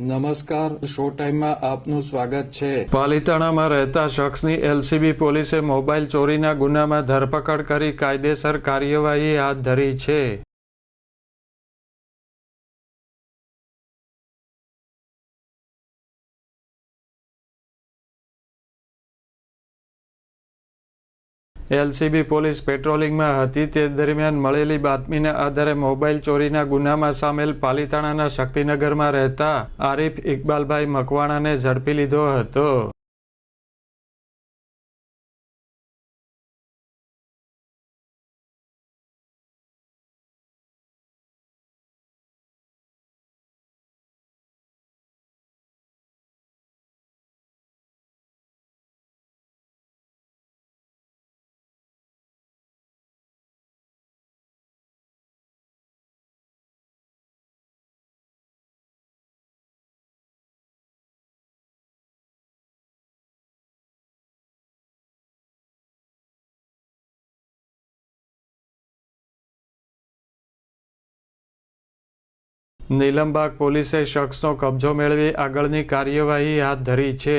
નમસ્કાર, શો ટાઈમમાં આપનું સ્વાગત છે. પાલિતાણામાં રહેતા શખ્સની એલસીબી પોલીસે મોબાઈલ ચોરીના ગુનામાં ધરપકડ કરી કાયદેસર કાર્યવાહી હાથ ધરી છે. એલસીબી પોલીસ પેટ્રોલિંગમાં હતી. તે દરમિયાન મળેલી બાતમીના આધારે મોબાઈલ ચોરીના ગુનામાં સામેલ પાલિતાણાના શક્તિનગરમાં રહેતા આરીફ ઇકબાલભાઈ મકવાણાને ઝડપી લીધો હતો. નીલમબાગ પોલીસે શખ્સનો કબજો મેળવી આગળની કાર્યવાહી હાથ ધરી છે.